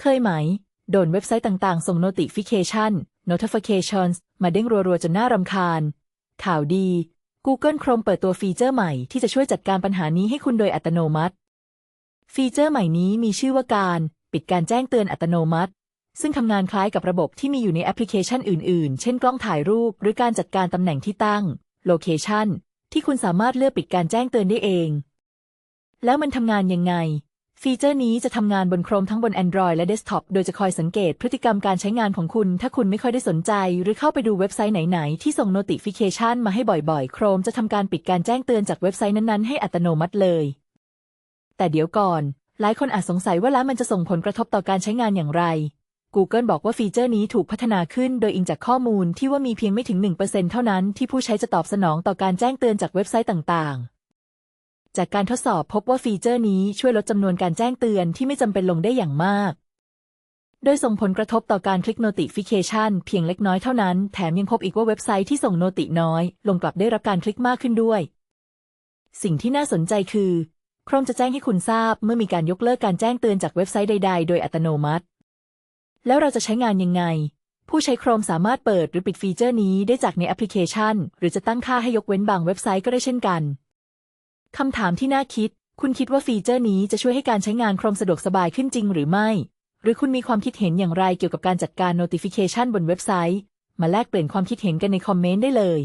เคยไหม โดนเว็บไซต์ต่างๆ ส่ง notification notifications มาเด้งรัวๆ จนน่ารำคาญ ข่าวดี Google Chrome เปิดตัวฟีเจอร์ใหม่ที่จะช่วยจัดการปัญหานี้ให้คุณโดยอัตโนมัติ ฟีเจอร์ใหม่นี้มีชื่อว่าการ ปิดการแจ้งเตือนอัตโนมัติ ซึ่งทำงานคล้ายกับระบบที่มีอยู่ในแอปพลิเคชันอื่นๆ เช่นกล้องถ่ายรูป หรือการจัดการตำแหน่งที่ตั้ง โลเคชันที่คุณสามารถเลือกปิดการแจ้งเตือนได้เอง แล้วมันทำงานยังไง ฟีเจอร์นี้จะทำงานบนโครมทั้งบน Android และเดสก์ท็อป โดยจะคอยสังเกตพฤติกรรมการใช้งานของคุณ ถ้าคุณไม่ค่อยได้สนใจ หรือเข้าไปดูเว็บไซต์ไหน ๆ ที่ส่ง notification มาให้บ่อยๆ โครมจะทำการปิดการแจ้งเตือนจากเว็บไซต์นั้นๆ ให้อัตโนมัติเลย แต่เดี๋ยวก่อน หลายคนอาจสงสัยว่าแล้วมันจะส่งผลกระทบต่อการใช้งานอย่างไร Google บอกว่าฟีเจอร์นี้ถูกพัฒนาขึ้นโดยอิงจากข้อมูลที่ว่ามีเพียงไม่ถึง 1%เท่านั้นที่ผู้ใช้จะตอบสนองต่อการแจ้งเตือนจากเว็บไซต์ต่างๆ จากการทดสอบพบว่าฟีเจอร์นี้ช่วยลดจำนวนการแจ้งเตือนที่ไม่จำเป็นลงได้อย่างมาก โดยส่งผลกระทบต่อการคลิก notification เพียงเล็กน้อยเท่านั้น แถมยังพบอีกว่าเว็บไซต์ที่ส่งโนติน้อย ลงกลับได้รับการคลิกมากขึ้นด้วย สิ่งที่น่าสนใจคือ Chrome จะแจ้งให้คุณทราบเมื่อมีการยกเลิกการแจ้งเตือนจากเว็บไซต์ใด ๆ โดยอัตโนมัติ แล้วเราจะใช้งานยังไง ผู้ใช้ Chrome สามารถเปิดหรือปิดฟีเจอร์นี้ได้จากในแอปพลิเคชัน หรือจะตั้งค่าให้ยกเว้นบางเว็บไซต์ก็ได้เช่นกัน คำถามที่น่าคิด คุณคิดว่าฟีเจอร์นี้จะช่วยให้การใช้งาน Chrome สะดวกสบายขึ้นจริงหรือไม่ หรือคุณมีความคิดเห็นอย่างไรเกี่ยวกับการจัดการ notification บนเว็บไซต์ มาแลกเปลี่ยนความคิดเห็นกันในคอมเมนต์ได้เลย